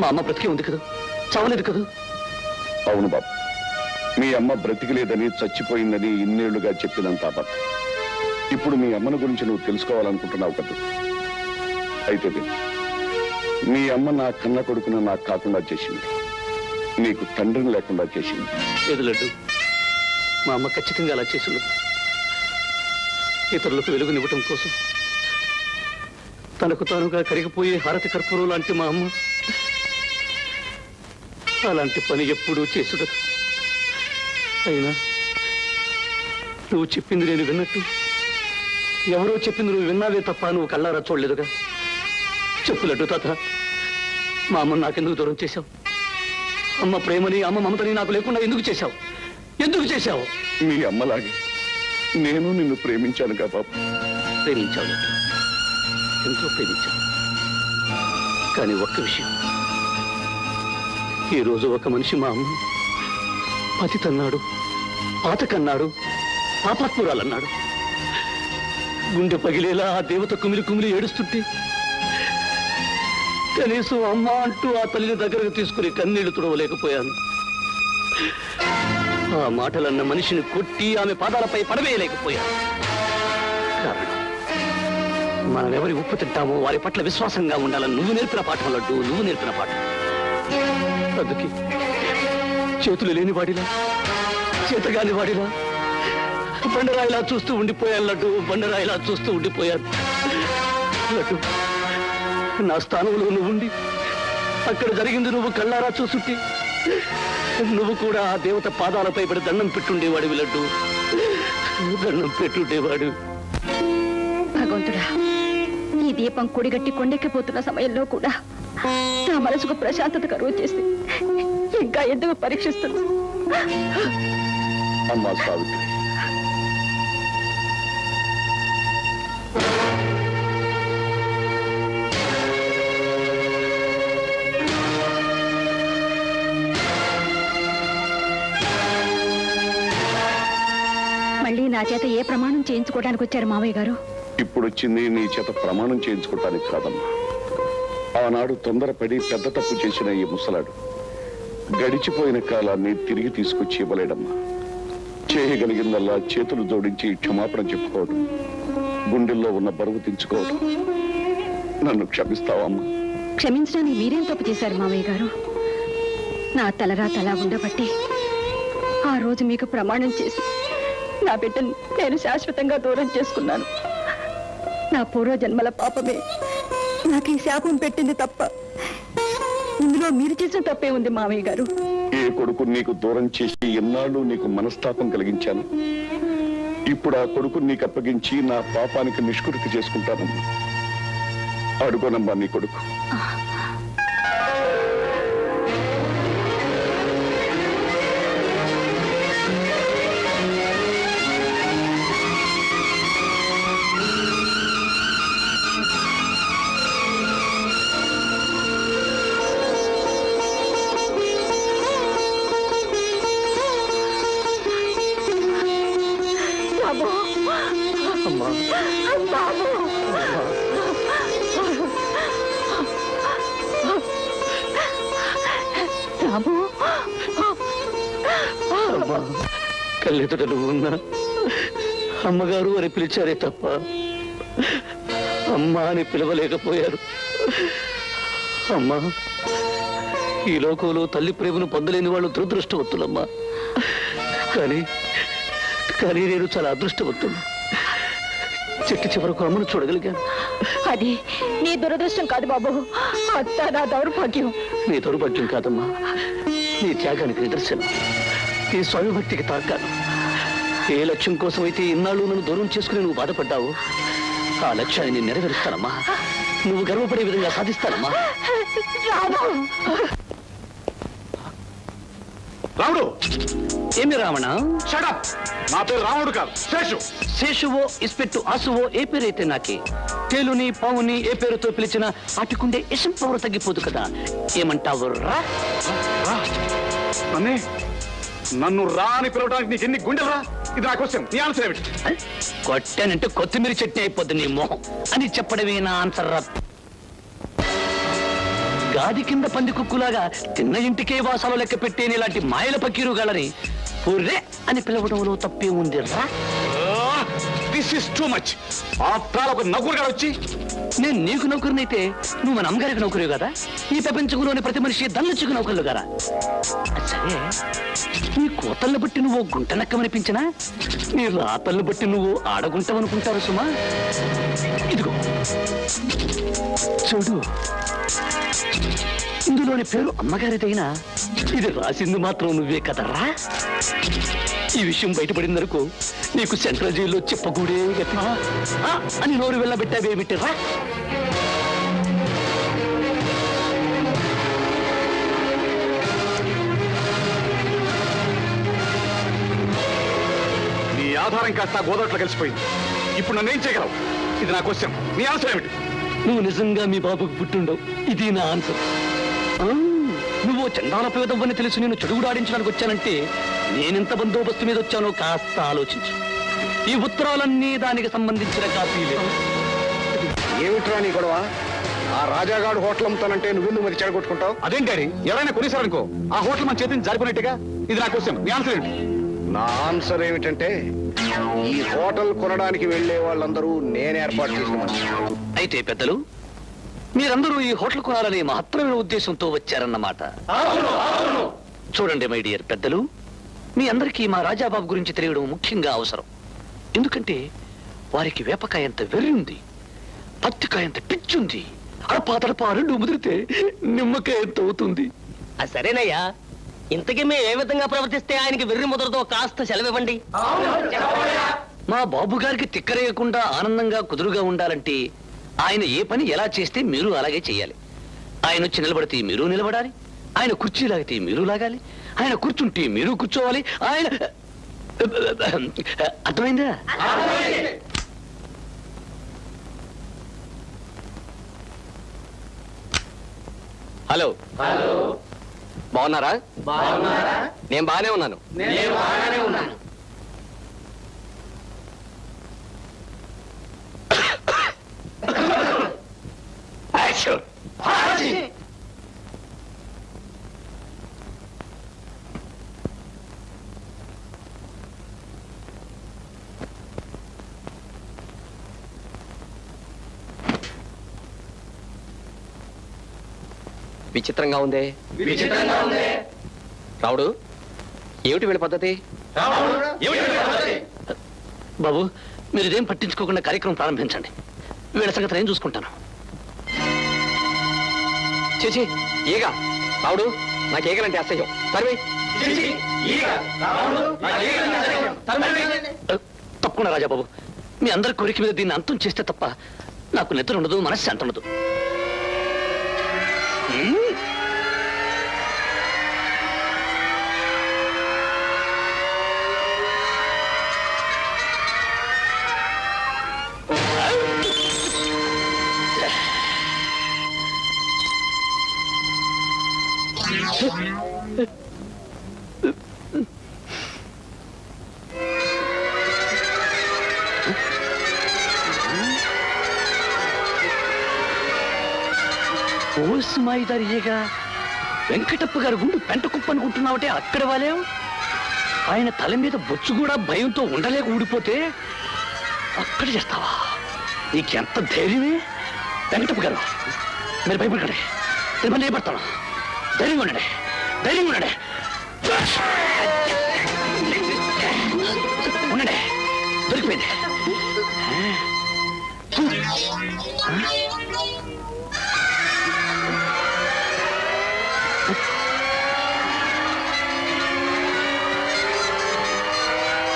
మా అమ్మ బ్రతికే ఉంది కదా? చావలేదు కదా? అవును బాబు. మీ అమ్మ బ్రతికలేదని చచ్చిపోయిందని ఇన్నేళ్ళుగా చెప్పినంత అబద్ధం. ఇప్పుడు మీ అమ్మను గురించి నువ్వు తెలుసుకోవాలనుకుంటున్నావు కదా? అయితే. మీ అమ్మ నా కన్న కొడుకును నాకు కాకుండా చేసింది. నీకు తండ్రిని లేకుండా చేసింది. లేదు లడ్డు. మా అమ్మ ఖచ్చితంగా అలా చేసి ఉండదు ఇతరులకు వెలుగునివ్వటం కోసం. తనకు తానుగా కరిగిపోయే హారతి కర్పూరం లాంటి మా అమ్మ అలాంటి పని ఎప్పుడూ చేసుడదు అయినా నువ్వు చెప్పింది నేను విన్నట్టు. ఎవరో చెప్పింది నువ్వు విన్నావే తప్ప నువ్వు కళ్ళారా చూడలేదుగా. చెప్పులడ్డు తాత. మా అమ్మ నాకెందుకు దూరం చేశావు? అమ్మ ప్రేమని అమ్మ మమతని నాకు లేకుండా ఎందుకు చేశావు? ఎందుకు చేశావు? మీ అమ్మలాగే. నేను నిన్ను ప్రేమించానుగా బాబు. ప్రేమించావు. ఎంతో ప్రేమించావు? కానీ ఒక్క విషయం. ఈ రోజు ఒక మనిషి మా అమ్మ పతితన్నాడు పాతకన్నాడు పాపాత్మురాలన్నాడు. గుండె పగిలేలా ఆ దేవత కుమిలి కుమిలి ఏడుస్తుంటే కనీసం అమ్మ అంటూ ఆ తల్లిని దగ్గరకు తీసుకుని కన్నీళ్ళు తుడవలేకపోయాను. ఆ మాటలన్న మనిషిని కొట్టి ఆమె పాదాలపై పడవేయలేకపోయాను. కారణం మనం ఎవరి ఉప్పు తింటామో వారి పట్ల విశ్వాసంగా ఉండాలని నువ్వు నేర్పిన పాఠం లడ్డు నువ్వు నేర్పిన పాఠం. అందుకే. చేతులు లేని వాడిలా చేతగాని వాడిలా. బండరాయిలా చూస్తూ ఉండిపోయాను లడ్డు. బండరాయిలా చూస్తూ ఉండిపోయాను. లడ్డు నా స్థానంలో నువ్వు ఉండి అక్కడ జరిగింది నువ్వు కళ్ళారా చూసుంటే నువ్వు కూడా ఆ దేవత పాదాలపై పడి దండం పెట్టుండేవాడివి లడ్డు. దండం పెట్టుండేవాడు. భగవంతుడా ఈ దీపం కొడిగట్టి కొండెక్కిపోతున్న సమయంలో కూడా నా మనసుకు ప్రశాంతత కరువు చేసింది. ఇంకా ఎందుకు పరీక్షిస్తుంది అమ్మా సావిత్రి. మళ్ళీ నా చేత ఏ ప్రమాణం చేయించుకోవడానికి వచ్చారు మావయ్య గారు? ఇప్పుడు వచ్చింది నీ చేత ప్రమాణం చేయించుకోవటానికి కాదమ్మా. ఆనాడు తొందరపడి పెద్ద తప్పు చేసిన ఈ ముసలాడు గడిచిపోయిన కాలాన్ని తిరిగి తీసుకొచ్చి ఇవ్వలేడమ్మా. చేయగలిగిందల్లా చేతులు జోడించి క్షమాపణ చెప్పుకోవడం గుండెల్లో ఉన్న బరువు తెంచుకోవడం నన్ను క్షమిస్తావమ్మా. క్షమించడానికి మీరేం తప్పు చేశారు మామయ్య గారు? నా తలరా తలా ఉండబట్టి ఆ రోజు మీకు ప్రమాణం చేసి నా బిడ్డను నేను శాశ్వతంగా దూరం చేసుకున్నాను. నా పూర్వ జన్మల పాపమే నాకు ఈ శాపం పెట్టింది తప్ప ఇందులో మీరు చేసిన తప్పే ఉంది మావయ్య గారు. ఏ కొడుకు నీకు దూరం చేసి ఎన్నాళ్ళు నీకు మనస్తాపం కలిగించాను. ఇప్పుడు ఆ కొడుకు నీకు అప్పగించి నా పాపానికి నిష్కృతి చేసుకుంటానమ్మా. అడుగునమ్మా నీ కొడుకు. రాము. కళ్ళెదుట నువ్వు ఉన్నా అమ్మగారు అని పిలిచారే తప్ప అమ్మ అని పిలవలేకపోయారు. అమ్మా ఈ లోకంలో తల్లి ప్రేమను పొందలేని వాళ్ళు దురదృష్టవంతులమ్మా. కానీ కానీ నేను చాలా అదృష్టవంతుడు చెట్టు చివరకు అమ్మను చూడగలిగాను. అది నీ దురదృష్టం కాదు బాబు. అంతా నా దౌర్భాగ్యం. నీ దౌర్భాగ్యం కాదమ్మా. నీ త్యాగానికి నిదర్శనం. నీ స్వామిభక్తికి తాకాను ఏ లక్ష్యం కోసమైతే ఇన్నాళ్ళు నన్ను దూరం చేసుకుని నువ్వు బాధపడ్డావు ఆ లక్ష్యాన్ని నేను నెరవేరుస్తానమ్మా. నువ్వు గర్వపడే విధంగా సాధిస్తానమ్మా. రాము! రాముడు! ఏమి రావణ? షడప్ నా పేరు రాముడు కాదు శేషు. శేషువో ఇస్పెట్టు ఆసువో ఏ పేరైతే నాకే? తేలుని పావుని ఏ పేరుతో పిలిచినా వాటికుండే ఇసం పవర్ తగ్గిపోదు కదా. ఏమంటావు రా. నన్నే? నన్ను రా అని పిలవడానికి నీకు ఎన్ని గుండెలు రా? ఇది నా క్వశ్చన్. నీ ఆన్సర్ ఏమిటి? కొట్టానంటే కొత్తిమీర చట్నీ అయిపోద్ది నీ మొహం. అని చెప్పడమే నా ఆన్సర్ రా. గాది కింద పంది కుక్కులాగా తిన్న ఇంటికే వాసాలు లెక్క పెట్టేని ఇలాంటి మాయల పకీరు గలని పుర్రె అని పిలవడంలో తప్పే ఉంది రా. This is too much after ఒక వచ్చి నేను నీకు నౌకరునైతే నువ్వు మన అమ్మగారికి నౌకరు కదా? ఈ ప్రపంచంలోని ప్రతి మనిషి దల్లచుకు నౌకర్లు కదా సరే నీ కోతల్ని బట్టి నువ్వు గుంట నక్కమనిపించినా నీ రాతల్ని బట్టి నువ్వు ఆడగుంటావనుకుంటారు సుమా. ఇదిగో చూడు. ఇందులోని పేరు అమ్మగారిదైనా? ఇది రాసింది మాత్రం నువ్వే కదరా? ఈ విషయం బయటపడిందనుకో నీకు సెంట్రల్ జైల్లో చెప్పకూడే గతి. అని నోరు వెళ్ళబెట్టావేమిటిరా? నీ ఆధారం కాస్త గోదాట్లో కలిసిపోయింది. ఇప్పుడు నన్ను ఏం చేయగలవు? ఇది నా క్వశ్చన్. నీ ఆన్సర్ ఏమిటి? నువ్వు నిజంగా మీ బాబుకు పుట్టుండవు. ఇది నా ఆన్సర్. నువ్వు చందాల పేదవ్వని తెలిసి నేను చెడుగుడాడించడానికి వచ్చానంటే నేనెంత బందోబస్తు మీద వచ్చానో కాస్త ఆలోచించు. ఈ ఉత్తరాలన్నీ దానికి సంబంధించిన కాపీలే. ఏమిట్రా నీ గొడవ? ఆ రాజాగాడు హోటల్ అమ్ముతానంటే నువ్వెందుకు మరి చెడగొట్టుకుంటావు? అదేం డాడీ ఎవరైనా కొనేసారనుకో ఆ హోటల్ మన చేతిని జారిపోయినట్టుగా ఇది నా క్వశ్చన్ నీ ఆన్సర్ ఏంటి నా ఆన్సర్ ఏమిటంటే ఈ హోటల్ కొనడానికి వెళ్ళే వాళ్ళందరూ నేను ఏర్పాటు చేసిన. అయితే పెద్దలు మీరందరూ ఈ హోటల్ కొనాలనే మహత్తరమైన ఉద్దేశంతో వచ్చారన్నమాట. చూడండి మై డియర్ పెద్దలు. మీ అందరికీ మా రాజాబాబు గురించి తెలియడం ముఖ్యంగా అవసరం. ఎందుకంటే వారికి వేపకాయంత వెర్రి ఉంది పత్తికాయంత పిచ్చుంది అడపాతడపా రెండు ముదిరితే నిమ్మకాయ ఎంత అవుతుంది. సరేనయ్యా. ఇంతకీ మేము ఏ విధంగా ప్రవర్తిస్తే ఆయనకి వెర్రి ముద్రతో కాస్త సెలవివ్వండి. మా బాబు గారికి తిక్కరేయకుండా ఆనందంగా కుదురుగా ఉండాలంటే ఆయన ఏ పని ఎలా చేస్తే మీరు అలాగే చేయాలి? ఆయన వచ్చి నిలబడితే మీరు నిలబడాలి. ఆయన కుర్చీ లాగితే మీరు లాగాలి. ఆయన కూర్చుంటే మీరు కూర్చోవాలి. ఆయన అర్థమైందా? హలో. హలో. బాగున్నారా? నేను బాగానే ఉన్నాను. యాక్షన్ విచిత్రంగా ఉందే. రావుడు ఏమిటి వీళ్ళ పద్ధతి? బాబు మీరు ఇదేం పట్టించుకోకుండా కార్యక్రమం ప్రారంభించండి. వీళ్ళ సంగతి నేను చూసుకుంటాను. చేచి ఈగ. రావుడు నాకు ఈగలంటే అసహ్యం. సర్వే తప్పకుండా రాజాబాబు. మీ అందరి కోరిక మీద దీన్ని అంతం చేస్తే తప్ప నాకు నిద్ర ఉండదు మనశ్శాంతి ఉండదు. హ్మ్? ఓసి వెంకటప్ప గారు గుండు పెంట కుప్ప అనుకుంటున్నావటే అక్కడ వాలేం? ఆయన తల మీద బొచ్చు కూడా భయంతో ఉండలేక ఊడిపోతే అక్కడ చేస్తావా? నీకెంత ధైర్యమే? వెంకటప్ప గారు మీరు భయపడకండి. నేను మళ్ళీ ధైర్యంగా ఉండండి ధైర్యంగా ఉండండి ఉండండి దొరికిపోయింది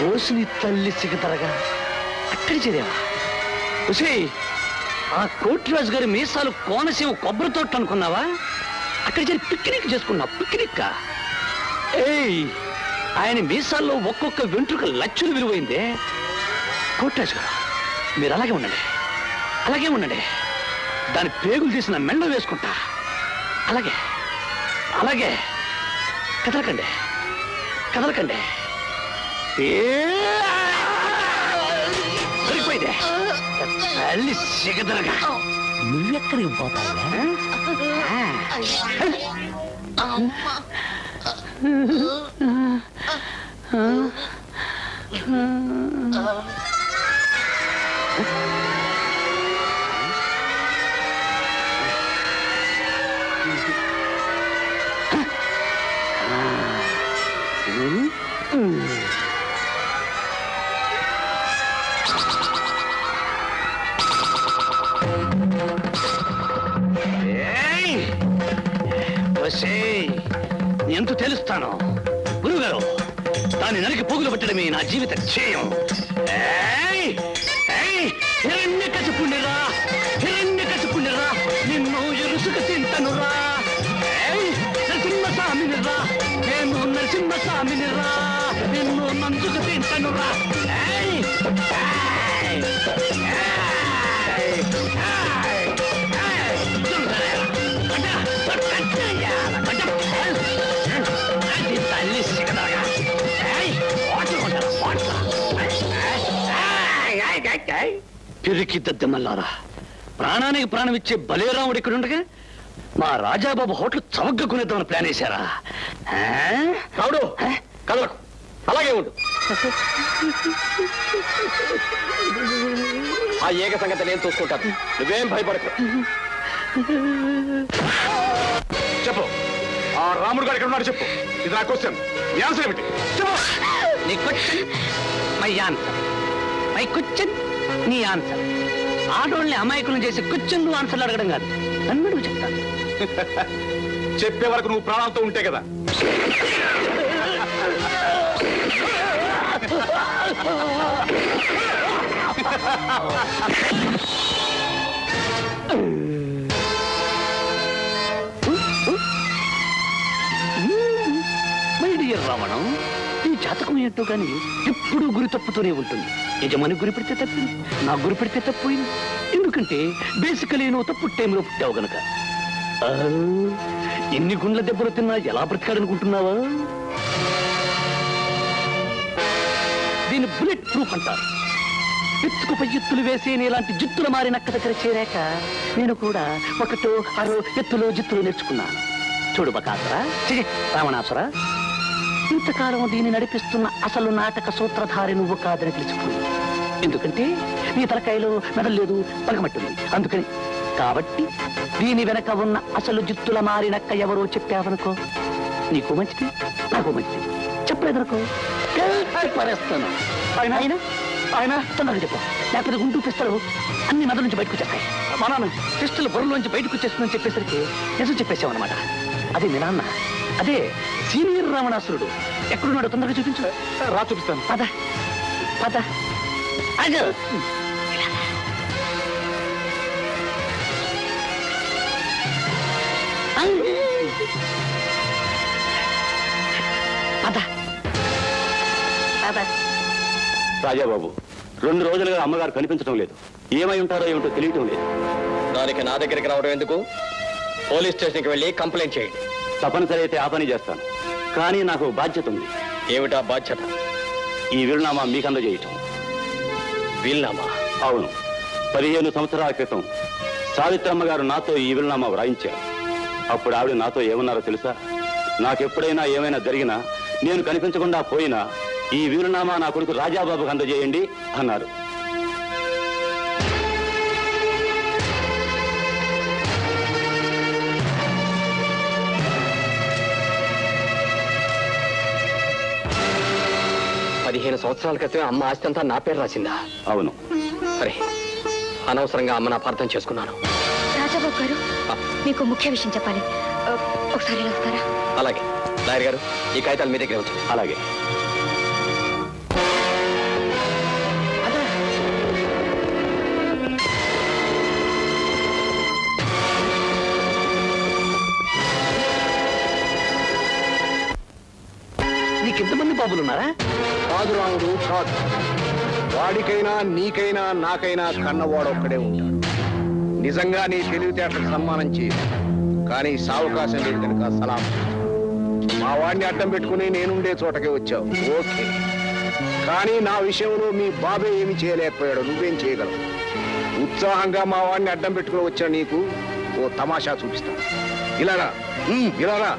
ఓసిని తల్లి సిగతరగా అక్కడి చేదేవా ఉసి ఆ కోటిరాజు గారి మీసాలు కోనసీమ కొబ్బరి తోట అనుకున్నావా? అక్కడ చేరి పిక్నిక్ చేసుకున్నా పిక్నిక్ ఏయ్ ఆయన మీసాల్లో ఒక్కొక్క వెంట్రుక లక్షలు విలువైందే కోటిరాజు గారు మీరు అలాగే ఉండండి అలాగే ఉండండి దాని పేగులు తీసిన మెళ్ళ వేసుకుంటా అలాగే అలాగే కదలకండి కదలకండి సరిపోయింది తల్లి సిగదరగా నువ్వెక్కడికి పోతావా ఏయ్! ఒసేయ్! ఎంత తెలుస్తాను. గురుగారు దాన్ని నరికి పోగులు పెట్టడమే నా జీవిత ధ్యేయం. పిరికి దద్దమల్లారా. ప్రాణానికి ప్రాణం ఇచ్చే బలేరాముడు ఇక్కడ ఉండగా మా రాజాబాబు హోటల్ చవగ్గ కొనేద్దామని ప్లాన్ వేశారా? కావుడు కదలకు. అలాగే ఉండు. ఆ ఏక సంగతి నేను చూసుకుంటాను. నువ్వేం భయపడకు. చెప్పు. ఆ రాముడు గారు ఎక్కడ ఉన్నాడు చెప్పు. ఇది నా క్వశ్చన్. ఆన్సర్ ఏమిటి? చెప్పు. నీ question? My answer. My question? నీ ఆన్సర్ ఆడోళ్ళని అమాయకులను చేసి క్వశ్చన్ నువ్వు ఆన్సర్లు అడగడం కాదు. నన్ను నువ్వు చెప్తాను చెప్పే వరకు నువ్వు ప్రాణాలతో ఉంటే కదా. నీ ఏంటో కానీ ఎప్పుడూ గురి తప్పుతూనే ఉంటుంది. యజమాని గురి పెడితే తప్పింది నా గురి పెడితే తప్పోయింది ఎందుకంటే బేసికలీ నువ్వు తప్పు టైంలో పుట్టావు గనక. ఎన్ని గుండ్ల దెబ్బలు తిన్నా ఎలా బ్రతికాడనుకుంటున్నావా? దీన్ని బుల్లెట్ ప్రూఫ్ అంటారు. ఎత్తుకుపై ఎత్తులు వేసి ఇలాంటి జిత్తులు మారిన అక్క దగ్గర చేరాక నేను కూడా ఒకటో అరో ఎత్తులో జిత్తులు నేర్చుకున్నాను. చూడు బకాసురా. రావణాసురా. ఇంతకాలం దీన్ని నడిపిస్తున్న అసలు నాటక సూత్రధారి నువ్వు కాదని తెలిసిపోయింది ఎందుకంటే నీ తలకాయలో మెదల్లేదు పలకమట్టుంది అందుకని కాబట్టి దీని వెనక ఉన్న అసలు జిత్తుల మారినక్క ఎవరో చెప్పావనుకో నీకు మంచిది నాకు మంచిది. చెప్పలేదనుకో. పరేస్తాను ఆయన ఆయన ఆయన తొందరగా చెప్పు. లేకపోతే గుంటూ పిస్తలు అన్ని నదుల నుంచి బయటకు వచ్చేస్తాయి. మా నాన్న పిస్టల్ బొర్రలోంచి బయటకు వచ్చేస్తుందని చెప్పేసరికి నిజం చెప్పేసామన్నమాట అదే మీ నాన్న. అదే సీనియర్ రావణాసురుడు. ఎక్కడున్నాడో తొందరగా చూపించు. రా చూపిస్తాను. పద. పద. పద. రాజాబాబు రెండు రోజులుగా అమ్మగారు కనిపించడం లేదు. ఏమై ఉంటారో ఏమిటో తెలియటం లేదు. దానికి నా దగ్గరికి రావడం ఎందుకు? పోలీస్ స్టేషన్కి వెళ్ళి కంప్లైంట్ చేయండి. తప్పనిసరి అయితే ఆ పని చేస్తాను. కానీ నాకు బాధ్యత ఉంది. ఏమిటా బాధ్యత? ఈ వీరునామా మీకు అందజేయటం. వీల్నామా? అవును. పదిహేను సంవత్సరాల క్రితం సావిత్రమ్మ గారు నాతో ఈ వీరునామా వ్రాయించారు. అప్పుడు ఆవిడ నాతో ఏమన్నారో తెలుసా? నాకెప్పుడైనా ఏమైనా జరిగినా నేను కనిపించకుండా పోయినా ఈ వీరునామా నా కొడుకు రాజాబాబుకు అందజేయండి అన్నారు. పదిహేను సంవత్సరాల క్రితమే అమ్మ ఆస్తి అంతా నా పేరు రాసిందా? అవును. సరే అనవసరంగా అమ్మను అపార్థం చేసుకున్నాను. రాజాబాబు గారు. మీకు ముఖ్య విషయం చెప్పాలి. ఒకసారి ఇలా వస్తారా అలాగే. లాయర్ గారు ఈ కాగితాలు మీ దగ్గర ఉంచండి అలాగే. నీకు ఎంతమంది బాబులు ఉన్నారా కాదు రాముడు కాదు. వాడికైనా నీకైనా నాకైనా కన్నవాడు ఒక్కడే ఉంటాడు. నిజంగా నీ తెలివితేటలకు సన్మానం చేయ. కానీ సావకాశం లేదు కనుక సలాం. మా వాడిని అడ్డం పెట్టుకుని నేనుండే చోటకే వచ్చావు. ఓకే. కానీ నా విషయంలో మీ బాబే ఏమి చేయలేకపోయాడు. నువ్వేం చేయగలవు? ఉత్సాహంగా మా వాడిని అడ్డం పెట్టుకుని వచ్చా నీకు ఓ తమాషా చూపిస్తా. ఇలారా ఉమ్, ఇలారా